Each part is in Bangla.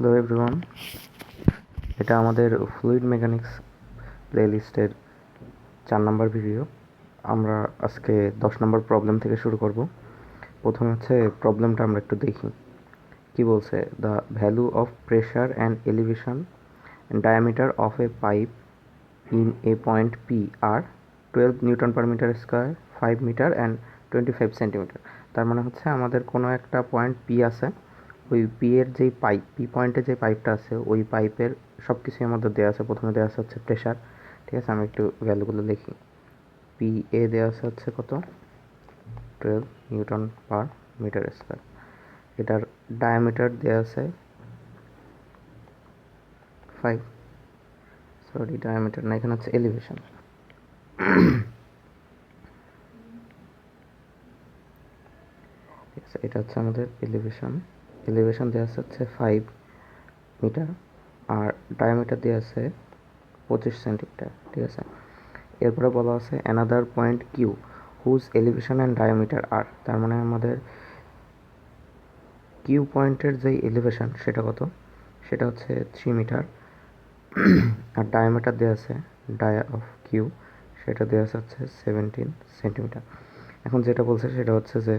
হ্যালো এভরিওয়ান এটা আমাদের ফ্লুইড মেকানিক্স প্লেলিস্টের চার নম্বর ভিডিও আমরা আজকে দশ নম্বর প্রবলেম থেকে শুরু করব। প্রথমে হচ্ছে প্রবলেমটা আমরা একটু দেখি। কি বলছে? The value of pressure and elevation diameter of a pipe in a point P R twelve newton per metre square five metre and twenty five centimetre তার মানে হচ্ছে আমাদের কোনো একটা পয়েন্ট পি আছে। ওই পি এর যেই পাইপ পি পয়েন্টে যে পাইপটা আছে, ওই পাইপের সব কিছুই আমাদের দেওয়া আছে। প্রথমে দেওয়া আছে হচ্ছে প্রেশার ঠিক আছে? আমি একটু ভ্যালুগুলো লিখি পি এ দেওয়া আছে হচ্ছে কত? Twelve newton per metre square এটার ডায়ামিটার দেওয়া আছে ফাইভ সরি ডায়ামিটার না, এখানে হচ্ছে এলিভেশন ঠিক আছে, এটা হচ্ছে আমাদের এলিভেশন এলিভেশন দেওয়া আছে ফাইভ মিটার আর ডায়ামিটার দেওয়া আছে পঁচিশ সেন্টিমিটার ঠিক আছে? এরপরে বলা আছে another point Q whose elevation and diameter আর তার মানে আমাদের কিউ পয়েন্টের যেই এলিভেশন সেটা কত? সেটা হচ্ছে থ্রি মিটার আর ডায়ামিটার দেওয়া আছে ডায়া অফ কিউ সেটা দেওয়া আছে হচ্ছে সেভেন্টিন সেন্টিমিটার এখন যেটা বলছে সেটা হচ্ছে যে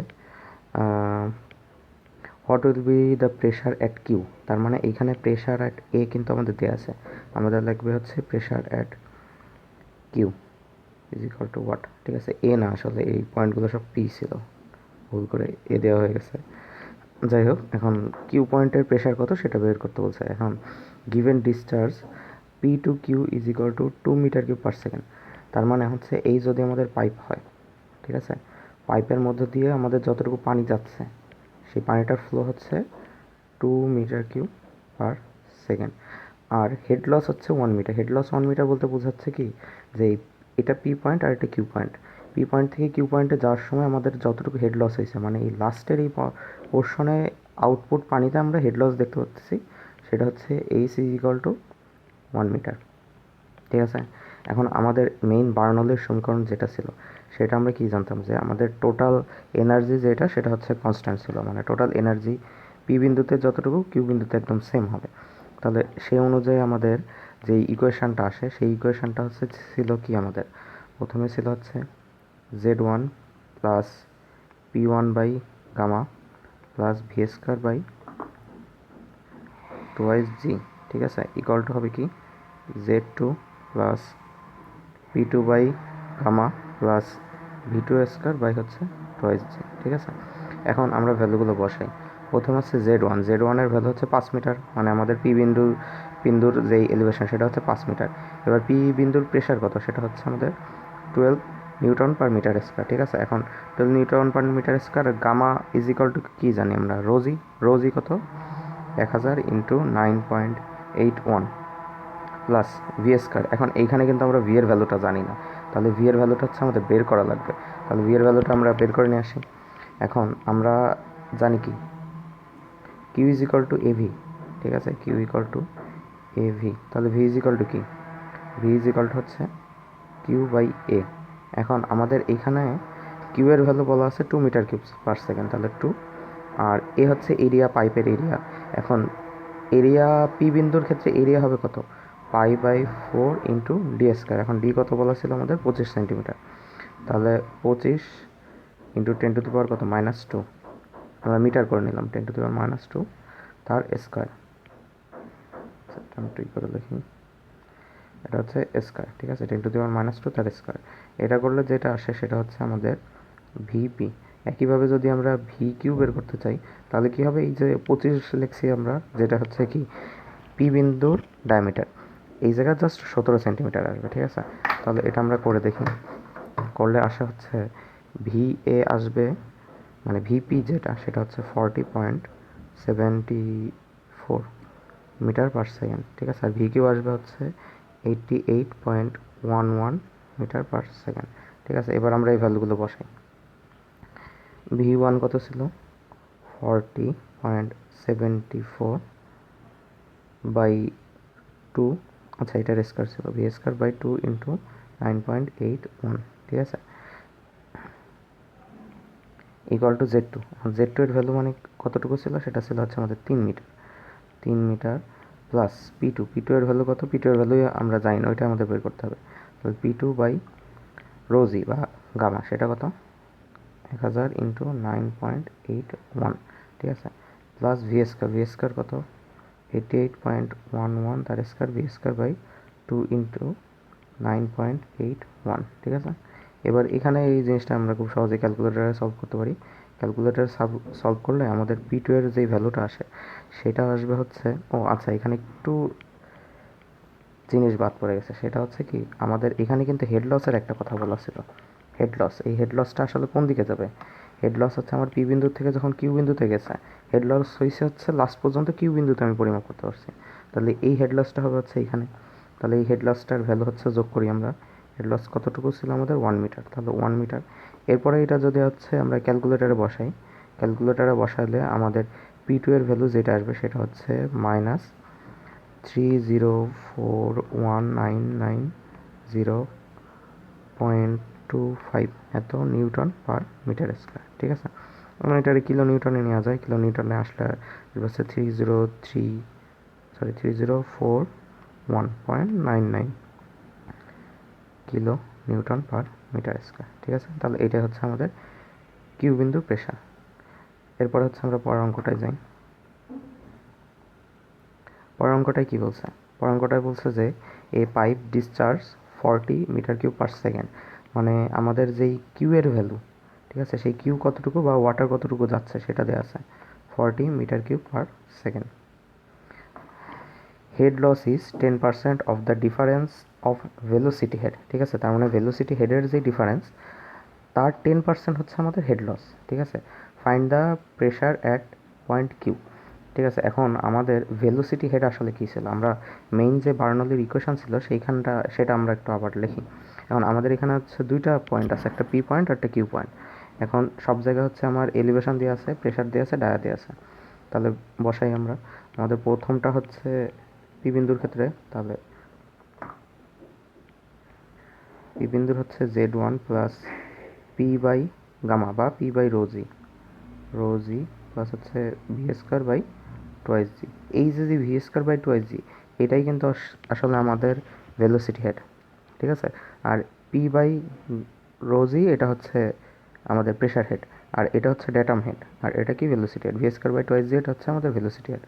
what will be the pressure at Q তার মানে এইখানে প্রেশার অ্যাট এ কিন্তু আমাদের দেওয়া আছে। আমাদের লাগবে হচ্ছে pressure at Q is equal to what ঠিক আছে এ না আসলে, এই পয়েন্টগুলো সব পি ছিল। ভুল করে এ দেওয়া হয়ে গেছে। যাই হোক, এখন কিউ পয়েন্টের প্রেশার কত সেটা বের করতে বলছে। এখন given discharge P to Q is equal to two metre cube per second তার মানে হচ্ছে এই যদি আমাদের পাইপ হয়, ঠিক আছে পাইপের মধ্যে দিয়ে আমাদের যতটুকু পানি যাচ্ছে সেই পানিটার ফ্লো হচ্ছে two metre cube per second আর হেড লস হচ্ছে one metre head loss one metre বলতে বোঝাচ্ছে কি? যে এটা পি পয়েন্ট আর এটা কিউ পয়েন্ট পি পয়েন্ট থেকে কিউ পয়েন্টে যাওয়ার সময় আমাদের যতটুকু হেড লস হয়েছে মানে এই লাস্টের এই পোর্শনে আউটপুট পানিতে আমরা হেড লস দেখতে পাচ্ছি, সেটা হচ্ছে H is equal to one metre ঠিক আছে? এখন আমাদের মেইন বার্নলের সমীকরণ যেটা ছিল সেটা আমরা কি জানতাম? যে আমাদের টোটাল এনার্জি যেটা, সেটা হচ্ছে কনস্ট্যান্ট ছিল। মানে টোটাল এনার্জি পি বিন্দুতে যতটুকু কিউ বিন্দুতে একদম সেম হবে। তাহলে সেই অনুযায়ী আমাদের যে ইকুয়েশানটা আসে, সেই ইকুয়েশানটা হচ্ছে ছিল কি আমাদের? প্রথমে ছিল হচ্ছে Z one plus P one by gamma plus V square by twice G ঠিক আছে? ইকুয়াল টু হবে কি? Z two plus P two by gamma plus V two square by হচ্ছে টোয়াইস জি ঠিক আছে? এখন আমরা ভ্যালুগুলো বসাই। প্রথম হচ্ছে জেড ওয়ান জেড ওয়ানের ভ্যালু হচ্ছে পাঁচ মিটার মানে আমাদের পি বিন্দু বিন্দুর যেই এলিভেশন সেটা হচ্ছে পাঁচ মিটার। এবার পি বিন্দুর প্রেশার কত? সেটা হচ্ছে আমাদের twelve newton per metre square ঠিক আছে? এখন twelve newton per metre square gamma is equal to কী জানি আমরা? রোজি রোজি কত? এক হাজার into nine point eight one plus V square এখন এইখানে কিন্তু আমরা ভি এর ভ্যালুটা জানি না। তাহলে ভি এর ভ্যালুটা হচ্ছে আমাদের বের করা লাগবে। তাহলে ভি এর ভ্যালুটা আমরা বের করে নিয়ে আসি। এখন আমরা জানি কি? Q is equal to A V ঠিক আছে? Q equal to A V তাহলে ভি ইজ ইকাল টু কি? ভি ইজ ইকাল টু হচ্ছে কিউ বাই এ এখন আমাদের এখানে কিউ এর ভ্যালু বলা আছে two metre cube per second তাহলে টু আর এ হচ্ছে এরিয়া পাইপের এরিয়া এখন এরিয়া পি বিন্দুর ক্ষেত্রে এরিয়া হবে কত? Pi by four into D square. এখন ডি কত বলা ছিল আমাদের? পঁচিশ সেন্টিমিটার। তাহলে পঁচিশ into ten to the power কত? Minus two. আমরা মিটার করে নিলাম, ten to the power minus two তার স্কোয়ার। আমি ঠিক করে লিখি এটা হচ্ছে স্কোয়ার, ঠিক আছে? Ten to the power minus two তার স্কোয়ার। এটা করলে যেটা আসে সেটা হচ্ছে আমাদের ভিপি। একইভাবে যদি আমরা ভি কিউ বের করতে চাই, তাহলে কি হবে? এই যে পঁচিশ লিখছি আমরা, যেটা হচ্ছে কি? পি বিন্দুর ডায়ামিটার। এই জায়গায় জাস্ট সতেরো সেন্টিমিটার আসবে, ঠিক আছে? তাহলে এটা আমরা করে দেখি। করলে আসা হচ্ছে ভি এ আসবে মানে ভিপি যেটা, সেটা হচ্ছে forty point seventy four metre per second ঠিক আছে? আর ভি আসবে হচ্ছে eighty eight point one one metre per second ঠিক আছে? এবার আমরা এই ভ্যালুগুলো বসাই। ভি ওয়ান কত ছিল? Forty point seventy four by two আচ্ছা এটার স্কোয়ার ছিল। V square by two into nine point eight one ঠিক আছে? Equal to Z two Z two এর ভ্যালু মানে কতটুকু ছিল? সেটা ছিল হচ্ছে আমাদের তিন মিটার তিন metre plus P two P two এর ভ্যালু কত? পি টু এর ভ্যালু আমরা জানি না, ওইটা আমাদের বের করতে হবে। তাহলে পি টু বাই রোজি বা গামা সেটা কত? এক হাজার into nine point eight one ঠিক আছে? Plus V square V square কত? Eighty eight point one one তার square V square by two into nine point eight one ঠিক আছে? এবার এখানে এই জিনিসটা আমরা খুব সহজে ক্যালকুলেটারে সলভ করতে পারি। ক্যালকুলেটার সলভ করলে আমাদের পি এর যে ভ্যালুটা আসে, সেটা আসবে হচ্ছে, ও আচ্ছা এখানে একটু জিনিস বাদ পড়ে গেছে, সেটা হচ্ছে কি, আমাদের এখানে কিন্তু হেড লসের একটা কথা বলা ছিল। হেড লস এই হেড লসটা আসলে কোন দিকে যাবে? হেড লস হচ্ছে আমার পি বিন্দু থেকে যখন কিউ বিন্দুতে গেছে হেড লস হয়েছে হচ্ছে লাস্ট পর্যন্ত কিউ বিন্দুতে আমি পরিমাপ করতে পারছি। তাহলে এই হেড লসটা হবে হচ্ছে এখানে। তাহলে এই হেড লসটার ভ্যালু হচ্ছে যোগ করি আমরা। হেড লস কতটুকু ছিল আমাদের? ওয়ান মিটার তাহলে ওয়ান মিটার এরপরে এটা যদি হচ্ছে আমরা ক্যালকুলেটারে বসাই ক্যালকুলেটারে বসালে আমাদের পি টু এর ভ্যালু যেটা আসবে সেটা হচ্ছে minus three zero four one nine nine zero point two five এত নিউটন পার মিটার স্কোয়ার ঠিক আছে? আমরা এটারে কিলো নিউটনে নেওয়া যায় কিলো নিউটনে আসলে three zero three sorry three zero four one point nine nine kilo newton per metre square ঠিক আছে? তাহলে এটা হচ্ছে আমাদের কিউ বিন্দু প্রেশার। এরপর হচ্ছে আমরা পরের অঙ্কটায় যাই। পরের অঙ্কটায় কী বলছে? পরের অঙ্কটায় বলছে যে a pipe discharge forty metre cube per second মানে আমাদের যেই কিউ এর ভ্যালু ঠিক আছে? সেই কিউ কতটুকু বা ওয়াটার কতটুকু যাচ্ছে সেটা দেওয়া আছে forty metre cube per second head loss is ten percent of the difference of velocity head ঠিক আছে? তার মানে ভেলোসিটি হেডের যে ডিফারেন্স তার টেন পার্সেন্ট হচ্ছে আমাদের হেড লস ঠিক আছে? Find the pressure at point Q ঠিক আছে? এখন আমাদের ভেলোসিটি হেড আসলে কী ছিল? আমরা মেইন যে বার্নলির ইকুয়েশন ছিল সেইখানটা, সেটা আমরা একটু আবার লিখি। এখন আমাদের এখানে হচ্ছে দুইটা পয়েন্ট আছে, একটা পি পয়েন্ট আর একটা কিউ পয়েন্ট এখন সব জায়গায় হচ্ছে আমার এলিভেশন দিয়ে আছে প্রেশার দিয়ে আছে ডায়া দিয়ে আছে। তাহলে বসাই আমরা। আমাদের প্রথমটা হচ্ছে পি বিন্দুর ক্ষেত্রে, তাহলে পি বিন্দুর হচ্ছে Z one plus P by gamma বা P by rho g rho g plus হচ্ছে V square by twice G এই যে যে V square by twice G এটাই কিন্তু আসলে আমাদের ভেলোসিটি হেড ঠিক আছে? আর পি বাই রোজি এটা হচ্ছে আমাদের প্রেশার হেড আর এটা হচ্ছে ডেটাম হেড আর এটা কি velocity head V square by twice G এটা হচ্ছে আমাদের ভেলোসিটি হেড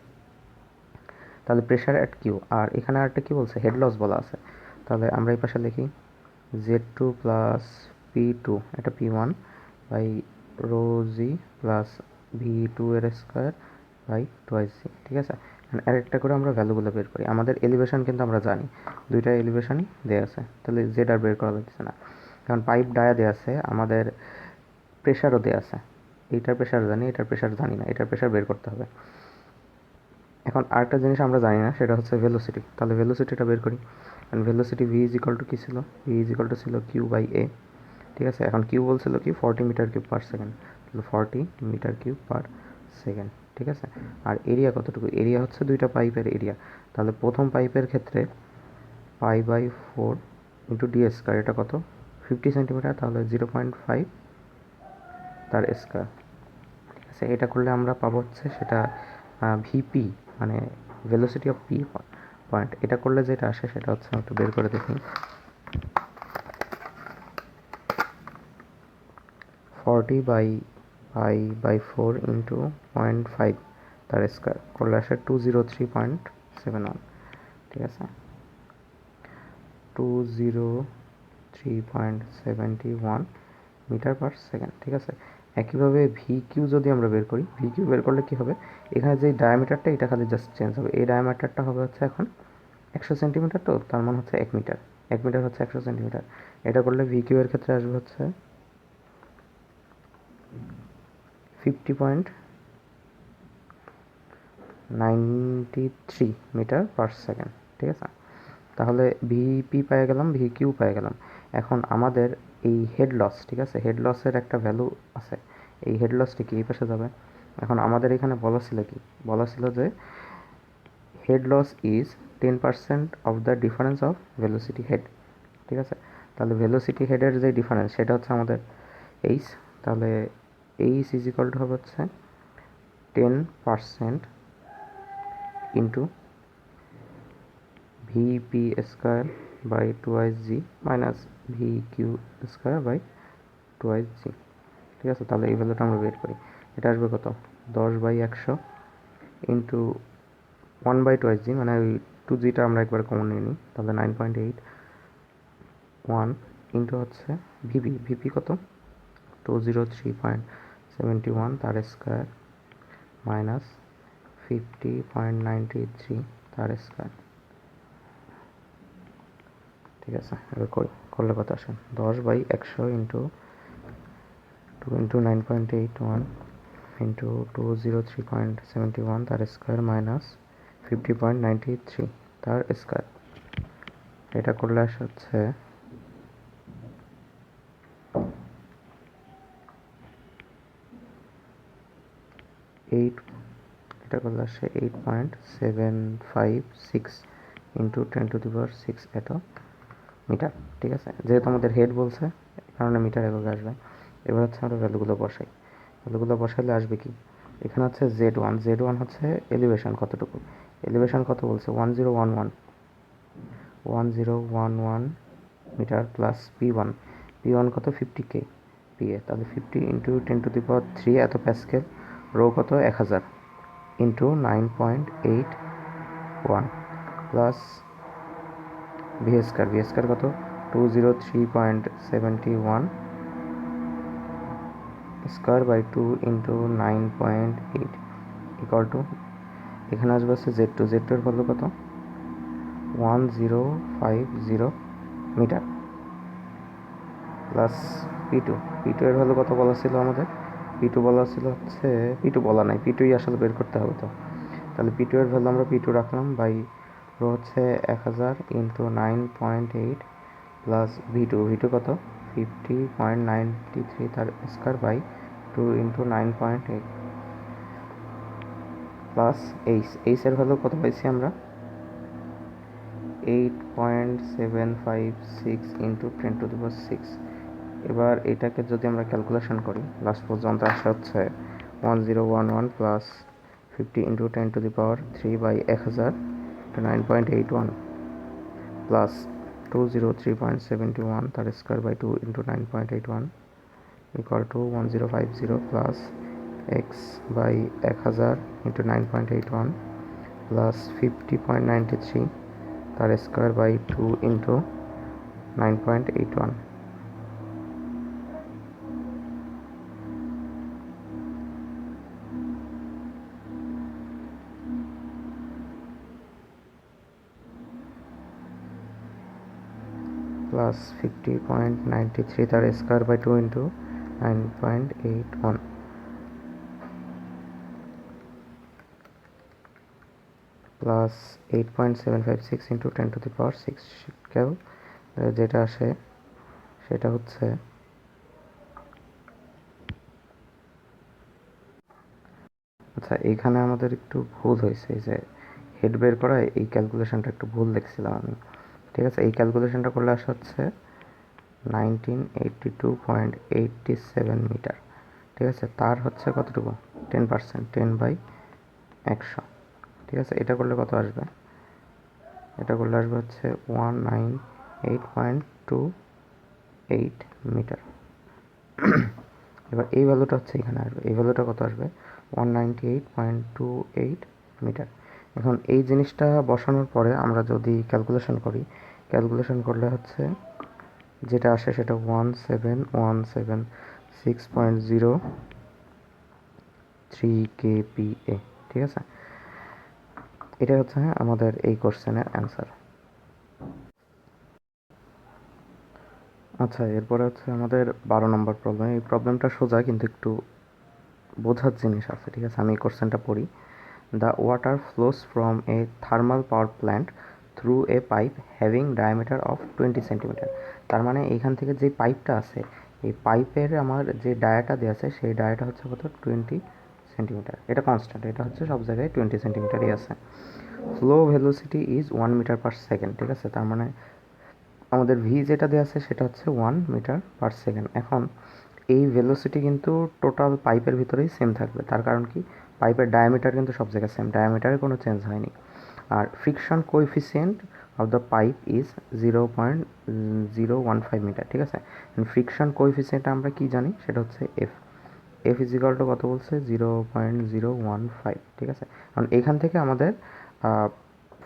তাহলে প্রেশার অ্যাট কিউ আর এখানে আরেকটা কী বলছে? হেড লস বলা আছে। তাহলে আমরা এই পাশে লিখি Z two plus P two এটা P one by rho G plus V two এর স্কোয়ার বাই টোয়াইস জি ঠিক আছে? আরেকটা করে আমরা ভ্যালুগুলো বের করি। আমাদের এলিভেশন কিন্তু আমরা জানি। দুইটা এলিভেশনই দেওয়া আছে। তাহলে জেড আর বের করা লাগছে না। কারণ পাইপ ডায়া দেওয়া আছে, আমাদের প্রেশারও দেওয়া আছে। এইটার প্রেশার জানি, এটার প্রেশার জানি না। এটার প্রেশার বের করতে হবে। এখন আরেকটা জিনিস আমরা জানি না, সেটা হচ্ছে ভেলোসিটি তাহলে ভেলোসিটিটা বের করি। কারণ velocity V is equal to কী ছিল? ভি ইজ ইকাল টু ছিল কিউ বাই এ ঠিক আছে? এখন কিউ বলছিল কি? Forty metre cube per second তাহলে forty metre cube per second ঠিক আছে? আর এরিয়া কতটুকু? এরিয়া হচ্ছে দুইটা পাইপের এরিয়া তাহলে প্রথম পাইপের ক্ষেত্রে pi by four into D square এটা কত? ফিফটি সেন্টিমিটার তাহলে জিরো পয়েন্ট ফাইভ তার স্কোয়ার ঠিক আছে? এটা করলে আমরা পাবো হচ্ছে সেটা ভিপি মানে ভেলোসিটি অফ পি পয়েন্ট এটা করলে যেটা আসে সেটা হচ্ছে একটু বের করে দেখি forty by pi by four into point five তার স্কোয়ার করলে আসে two zero three point seven one ঠিক আছে? Two zero three point seventy one metre per second ঠিক আছে? একইভাবে ভি কিউ যদি আমরা বের করি ভি কিউ বের করলে কী হবে? এখানে যে ডায়ামিটারটা এটা খালি জাস্ট চেঞ্জ হবে। এই ডায়ামিটারটা হবে হচ্ছে এখন একশো সেন্টিমিটার তো, তার মানে হচ্ছে এক মিটার এক মিটার হচ্ছে একশো সেন্টিমিটার এটা করলে ভি কিউ এর ক্ষেত্রে আসবে হচ্ছে fifty point ninety three metre per second ঠিক আছে? তাহলে ভিপি পেয়ে গেলাম ভি কিউ পেয়ে গেলাম। এখন আমাদের এই হেড লস ঠিক আছে? হেড লসের একটা ভ্যালু আছে। এই হেড লসটি কি? এই পাশে যাবে। এখন আমাদের এখানে বলা ছিল কি? বলা ছিল যে head loss is ten percent of the difference of velocity head ঠিক আছে? তাহলে ভেলোসিটি হেডের যে ডিফারেন্স সেটা হচ্ছে আমাদের এইচ তাহলে এইচ ইজ ইকাল টু হবে হচ্ছে ten percent into V P square by twice G minus V Q square by twice G ঠিক আছে? তাহলে এই ভ্যালুটা আমরা বের করি। এটা আসবে কত? দশ বাই একশো into one by twice G মানে ওই টু জিটা আমরা একবার কমন নিয়ে নিই। তাহলে nine point eight one into হচ্ছে ভিপি ভিপি কত? Two zero three point seventy one তার square minus fifty point ninety three তার স্কোয়ার ঠিক আছে, এবার করি, করলে কত আসে? দশ বাই একশো into two into nine point eight one into two zero three point seventy one তার square minus fifty point ninety three তার স্কোয়ার এটা করলে আসে হচ্ছে এইট এটা করলে আসে eight point seven five six into ten to the power six এত মিটার, ঠিক আছে? যেহেতু আমাদের হেড বলছে কারণে মিটার এককে আসবে। এবার হচ্ছে আমরা ভ্যালুগুলো বসাই। ভ্যালুগুলো বসাইলে আসবে কি? এখানে হচ্ছে জেড ওয়ান জেড ওয়ান হচ্ছে এলিভেশন কতটুকু? এলিভেশন কত বলছে? One zero one one one zero one one metre plus P one P one কত? ফিফটি কে পি এ তাহলে fifty into ten to the power three এত প্যাসকেল রো কত? এক হাজার into nine point eight one plus V square. V square কত? Two zero three point seventy one square by two into nine point eight equal to. এখানে আসবে হচ্ছে জেড টু। জেড টু এর ভ্যালু কত? One zero five zero metre plus P two. P two এর ভ্যালু কত বলা ছিল আমাদের? পি টু বলা ছিল হচ্ছে পি টু বলা নাই পি টুই আসলে বের করতে হবে তো। তাহলে পি টু এর ভ্যালু আমরা পি টু রাখলাম বাই রো হচ্ছে এক হাজার into nine point eight plus V two V two কত? ফিফটি পয়েন্ট নাইনটি থ্রি তার square by two into nine point eight plus H এইচের value কত পাইছি আমরা? Eight point seven five six into ten to the six এবার এটাকে যদি আমরা ক্যালকুলেশন করি লাস্ট পর্যন্ত আসা হচ্ছে one zero one one plus fifty into ten to the power three by এক হাজার nine point eight one plus two zero three point seventy one তার square by two into nine point eight one equal to one zero five zero plus X by এক হাজার into nine point eight one plus fifty point ninety three তার square by two into nine point eight one plus fifty point ninety three তার square by two into nine point eight one plus eight point seven five six into ten to the power six কেউ যেটা আসে, সেটা হচ্ছে আচ্ছা এইখানে আমাদের একটু ভুল হয়েছে যে হেড বের করা এই ক্যালকুলেশনটা একটু ভুল দেখছিলাম আমি। ঠিক আছে, এই ক্যালকুলেশনটা করলে আসা হচ্ছে nineteen eighty two point eighty seven metre ঠিক আছে? তার হচ্ছে কতটুকু? টেন পার্সেন্ট টেন বাই একশো, ঠিক আছে? এটা করলে কত আসবে? এটা করলে আসবে হচ্ছে one nine eight point two eight metre এবার এই ভ্যালুটা হচ্ছে এখানে আসবে। এই ভ্যালুটা কত আসবে? One ninety eight point two eight metre এখন এই জিনিসটা বসানোর পরে আমরা যদি ক্যালকুলেশন করি ক্যালকুলেশন করলে হচ্ছে যেটা আসে সেটা one seven one seven six point zero three K P A ঠিক আছে? এটা হচ্ছে আমাদের এই কোশ্চেনের অ্যান্সার আচ্ছা এরপরে হচ্ছে আমাদের বারো নম্বর প্রবলেম এই প্রবলেমটা সোজা কিন্তু একটু বোঝার জিনিস আছে, ঠিক আছে? আমি এই কোশ্চেনটা পড়ি। The water flows from a thermal power plant through a pipe having diameter of twenty centimetre তার মানে এইখান থেকে যে পাইপটা আছে এই পাইপের আমার যে ডায়াটা দেওয়া আছে, সেই ডায়াটা হচ্ছে কত? টোয়েন্টি সেন্টিমিটার এটা কনস্ট্যান্ট এটা হচ্ছে সব জায়গায় টোয়েন্টি সেন্টিমিটারই আছে। Flow velocity is one metre per second ঠিক আছে? তার মানে আমাদের ভি যেটা দেওয়া আছে, সেটা হচ্ছে ওয়ান মিটার পার সেকেন্ড এখন এই ভেলোসিটি কিন্তু টোটাল পাইপের ভিতরেই সেম থাকবে। তার কারণ কি? পাইপের ডায়ামিটার কিন্তু সব জায়গায় সেম ডায়ামিটারে কোনো চেঞ্জ হয়নি। আর friction coefficient of the pipe is zero point zero one five metre ঠিক আছে? ফ্রিকশন কোএফিসিয়েন্ট আমরা কি জানি? সেটা হচ্ছে এফ এফ ইজিকাল টু কত বলছে? Zero point zero one five ঠিক আছে? কারণ এখান থেকে আমাদের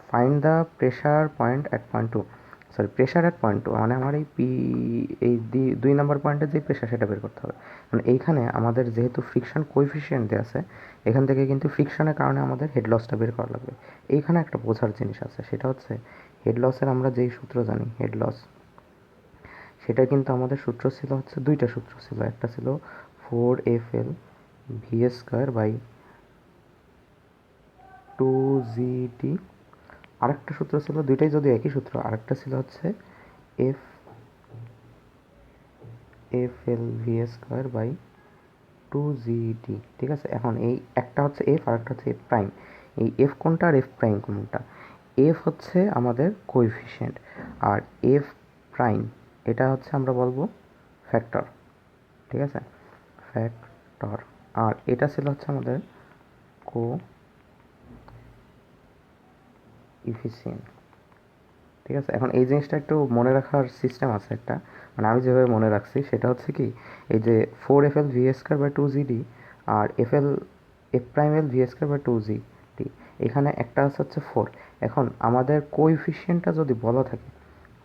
find the pressure point at point two sorry pressure at point two মানে আমার এই পি এই দুই নম্বর পয়েন্টের যে প্রেশার সেটা বের করতে হবে। মানে এইখানে আমাদের যেহেতু ফ্রিকশন কোএফিসিয়েন্ট দেওয়া আছে, এখান থেকে কিন্তু ফ্রিকশনের কারণে আমাদের হেড লসটা বের করা লাগবে। এইখানে একটা বোঝার জিনিস আছে, সেটা হচ্ছে হেড লসের আমরা যেই সূত্র জানি হেড লস সেটা কিন্তু আমাদের সূত্র ছিল হচ্ছে দুইটা সূত্র ছিল। একটা ছিল four F L V square by two G T আরেকটা সূত্র ছিল, দুইটাই যদি একই সূত্র, আরেকটা ছিল হচ্ছে F F L V square by two T ঠিক আছে? এখন এই একটা হচ্ছে এফ আর একটা হচ্ছে এফ প্রাইম এই এফ কোনটা আর এফ প্রাইম কোনটা? এফ হচ্ছে আমাদের কোএফিসিয়েন্ট আর এফ প্রাইম এটা হচ্ছে আমরা বলব ফ্যাক্টর ঠিক আছে? ফ্যাক্টর আর এটা ছিল হচ্ছে আমাদের কো ইফিসিয়েন্ট ঠিক আছে? এখন এই জিনিসটা একটু মনে রাখার সিস্টেম আছে একটা। মানে আমি যেভাবে মনে রাখছি, সেটা হচ্ছে কি, এই যে four F L V square by two G D R F L F prime L V square by two G D এখানে একটা আছে হচ্ছে ফোর এখন আমাদের কোইফিসিয়েন্টটা যদি বলা থাকে,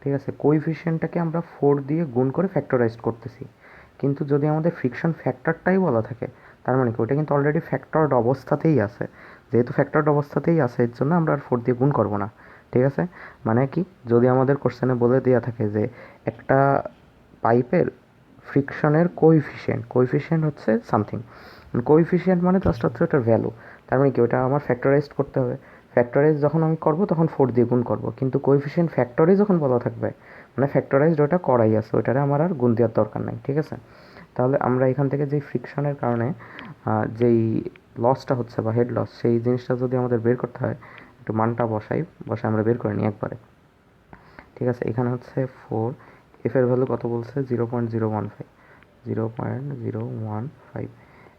ঠিক আছে? কোইফিসিয়েন্টটাকে আমরা ফোর দিয়ে গুণ করে ফ্যাক্টরাইজড করতেছি। কিন্তু যদি আমাদের ফ্রিকশন ফ্যাক্টরটাই বলা থাকে, তার মানে কি, ওটা কিন্তু অলরেডি ফ্যাক্টরড অবস্থাতেই আছে। যেহেতু ফ্যাক্টরড অবস্থাতেই আছে, এর জন্য আমরা আর ফোর দিয়ে গুণ করব না, ঠিক আছে? মানে কি, যদি আমাদের কোশ্চেনে বলে দেওয়া থাকে যে একটা পাইপের ফ্রিকশনের কোইফিসিয়েন্ট কোইফিসিয়েন্ট হচ্ছে সামথিং কোইফিশিয়েন্ট মানে জাস্ট হচ্ছে ওটার ভ্যালু তার মানে কি, ওটা আমার ফ্যাক্টরাইজড করতে হবে ফ্যাক্টরাইজ যখন আমি করব তখন ফোর দিয়ে গুণ করব, কিন্তু কোইফিসিয়েন্ট ফ্যাক্টরে যখন বলা থাকবে মানে ফ্যাক্টরাইজড ওটা করাই আছে, ওটারে আমার আর গুণ দেওয়ার দরকার নাই, ঠিক আছে? তাহলে আমরা এখান থেকে যেই ফ্রিকশনের কারণে যেই লসটা হচ্ছে বা হেড লস সেই জিনিসটা যদি আমাদের বের করতে হয়, একটু মানটা বসাই বসাই আমরা বের করে নিই একবারে। ঠিক আছে, এখানে হচ্ছে ফোর এফ এর ভ্যালু কত বলছে? Zero point zero one five zero point zero one five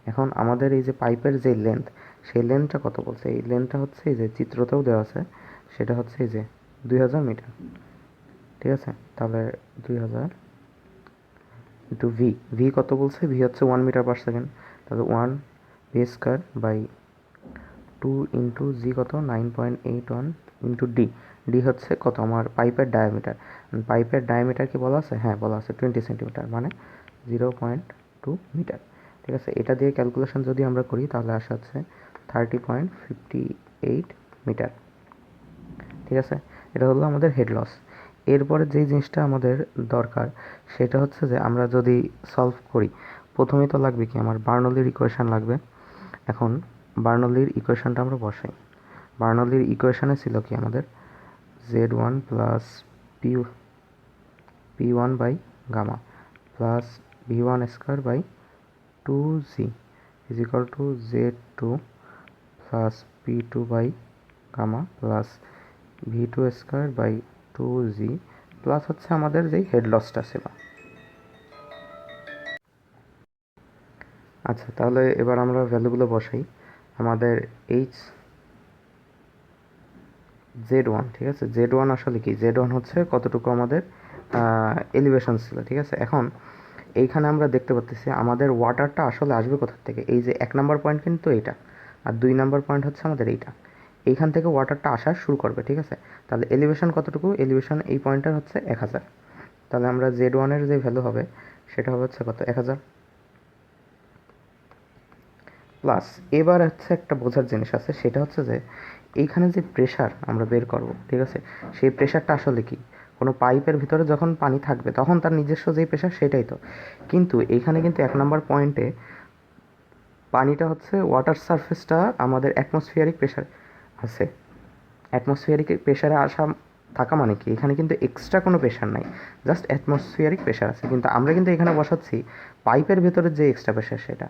এখন আমাদের এই যে পাইপের যে লেন্থ সেই লেন্থটা কত বলছে? এই লেন্থটা হচ্ছে এই যে চিত্রতেও দেওয়া আছে, সেটা হচ্ছে এই যে দুই হাজার মিটার ঠিক আছে, তাহলে দুই হাজার ইন্টু ভি ভি কত বলছে? ভি হচ্ছে ওয়ান মিটার পার সেকেন্ড তাহলে one V square by two into G কত? Nine point eight one into D D হচ্ছে কত? আমার পাইপের ডায়ামিটার পাইপের ডায়ামিটার কি বলা আছে? হ্যাঁ বলা আছে টোয়েন্টি সেন্টিমিটার মানে জিরো পয়েন্ট টু মিটার ঠিক আছে? এটা দিয়ে ক্যালকুলেশন যদি আমরা করি, তাহলে আসা হচ্ছে thirty point fifty eight metre ঠিক আছে? এটা হলো আমাদের হেড লস এরপরে যেই জিনিসটা আমাদের দরকার, সেটা হচ্ছে যে আমরা যদি সলভ করি প্রথমে তো লাগবে কি? আমার বার্নলির ইকুয়েশন লাগবে। এখন বার্নলির ইকুয়েশনটা আমরা বসাই। বার্নলির ইকুয়েশনে ছিল কি আমাদের? Z one plus P P one by gamma plus V one square by two G is equal to Z two plus P two by gamma plus V two square by two G plus হচ্ছে আমাদের যেই হেড লসটা ছিল। আচ্ছা তাহলে এবার আমরা ভ্যালুগুলো বসাই। আমাদের এইচ জেড ওয়ান ঠিক আছে? জেড ওয়ান আসলে কি? জেড ওয়ান হচ্ছে কতটুকু আমাদের এলিভেশন ছিল, ঠিক আছে? এখন এইখানে আমরা দেখতে পাচ্ছি আমাদের ওয়াটারটা আসলে আসবে কোথা থেকে? এই যে এক নাম্বার পয়েন্ট কিন্তু এইটা, আর দুই নাম্বার পয়েন্ট হচ্ছে আমাদের এইটা। এইখান থেকে ওয়াটারটা আসা শুরু করবে, ঠিক আছে? তাহলে এলিভেশন কতটুকু? এলিভেশন এই পয়েন্টটার হচ্ছে এক হাজার। তাহলে আমরা জেড ওয়ানের যে ভ্যালু হবে, সেটা হবে হচ্ছে কত? এক হাজার। প্লাস এবার হচ্ছে একটা বোঝার জিনিস আছে, সেটা হচ্ছে যে এইখানে যে প্রেশার আমরা বের করব, ঠিক আছে? সেই প্রেশারটা আসলে কি? কোনো পাইপের ভিতরে যখন পানি থাকবে, তখন তার নিজস্ব যেই প্রেশার সেটাই তো। কিন্তু এইখানে কিন্তু এক নম্বর পয়েন্টে পানিটা হচ্ছে ওয়াটার সারফেসটা আমাদের অ্যাটমসফিয়ারিক প্রেশার আছে। অ্যাটমসফিয়ারিক প্রেশারে আসা, থাকা মানে কি? এখানে কিন্তু এক্সট্রা কোনো প্রেশার নাই জাস্ট অ্যাটমসফিয়ারিক প্রেশার আছে। কিন্তু আমরা কিন্তু এখানে বসাচ্ছি পাইপের ভেতরে যে এক্সট্রা প্রেশার সেটা।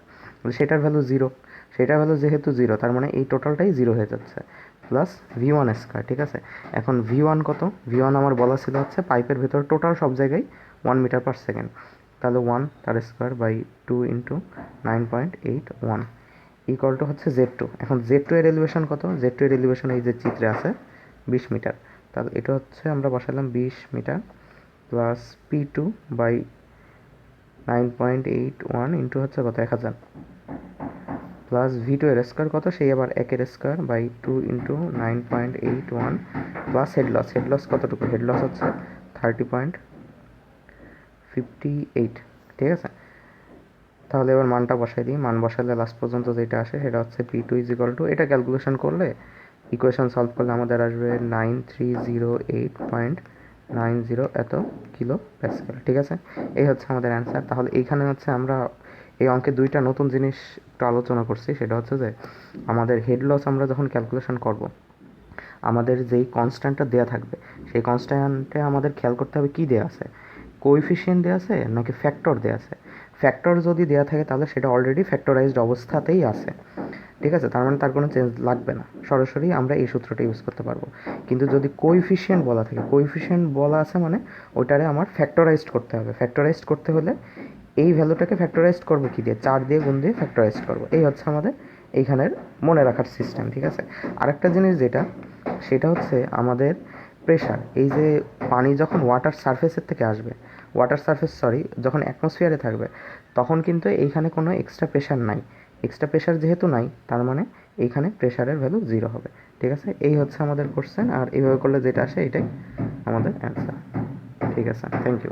সেটার ভ্যালু জিরো সেটার ভ্যালু যেহেতু জিরো তার মানে এই টোটালটাই জিরো হয়ে যাচ্ছে। প্লাস ভি ওয়ান স্কোয়ার ঠিক আছে? এখন ভি ওয়ান কত? ভি ওয়ান আমার বলা ছিল হচ্ছে পাইপের ভেতরে টোটাল সব জায়গায় ওয়ান মিটার পার সেকেন্ড তাহলে ওয়ান তার square by two into nine point eight one equal to হচ্ছে জেড টু এখন জেড টু এর এলিভেশন কত? জেড টু এর এলিভেশন এই যে চিত্রে আছে, বিশ মিটার তাহলে এটা হচ্ছে আমরা বসালাম বিশ metre plus P two by nine point eight one into হচ্ছে কত? এক হাজার। প্লাস ভি স্কোয়ার কত? সেই আবার একের square by two into nine point eight one plus head loss head loss কতটুকু? হেড লস হচ্ছে থার্টি পয়েন্ট ফিফটি এইট ঠিক আছে? তাহলে এবার মানটা বসাই দিই। মান বসালে লাস্ট পর্যন্ত যেটা আসে সেটা হচ্ছে P two is equal to এটা ক্যালকুলেশন করলে ইকুয়েশন সলভ করলে আমাদের আসবে nine three zero eight point nine zero এত কিলো প্যাসকেল ঠিক আছে? এই হচ্ছে আমাদের অ্যান্সার তাহলে এইখানে হচ্ছে আমরা এই অঙ্কে দুইটা নতুন জিনিস একটু আলোচনা করছি, সেটা হচ্ছে যে আমাদের হেড লস আমরা যখন ক্যালকুলেশন করব, আমাদের যেই কনস্ট্যান্টটা দেওয়া থাকবে, সেই কনস্ট্যান্টে আমাদের খেয়াল করতে হবে কী দেওয়া আছে? কোইফিশিয়েন্ট দেওয়া আছে নাকি ফ্যাক্টর দেওয়া আছে? ফ্যাক্টর যদি দেওয়া থাকে তাহলে সেটা অলরেডি ফ্যাক্টরাইজড অবস্থাতেই আছে। ঠিক আছে? তার মানে তার কোনো চেঞ্জ লাগবে না। সরাসরি আমরা এই সূত্রটা ইউজ করতে পারব। কিন্তু যদি কোইফিশিয়েন্ট বলা থাকে কোইফিশিয়েন্ট বলা আছে মানে ওইটারে আমার ফ্যাক্টরাইজড করতে হবে। ফ্যাক্টরাইজড করতে হলে এই ভ্যালুটাকে ফ্যাক্টরাইজড করব কী দিয়ে? চার দিয়ে গুণ দিয়ে ফ্যাক্টরাইজড করব। এই হচ্ছে আমাদের এইখানের মনে রাখার সিস্টেম ঠিক আছে? আরেকটা জিনিস যেটা, সেটা হচ্ছে আমাদের প্রেশার এই যে পানি যখন ওয়াটার সারফেসের থেকে আসবে ওয়াটার সারফেস সরি যখন অ্যাটমসফিয়ারে থাকবে, তখন কিন্তু এইখানে কোনো এক্সট্রা প্রেশার নাই। এক্সট্রা প্রেশার যেহেতু নাই, তার মানে এইখানে প্রেশারের ভ্যালু জিরো হবে, ঠিক আছে? এই হচ্ছে আমাদের কোশ্চেন আর এইভাবে করলে যেটা আসে, এটাই আমাদের অ্যান্সার ঠিক আছে? Thank you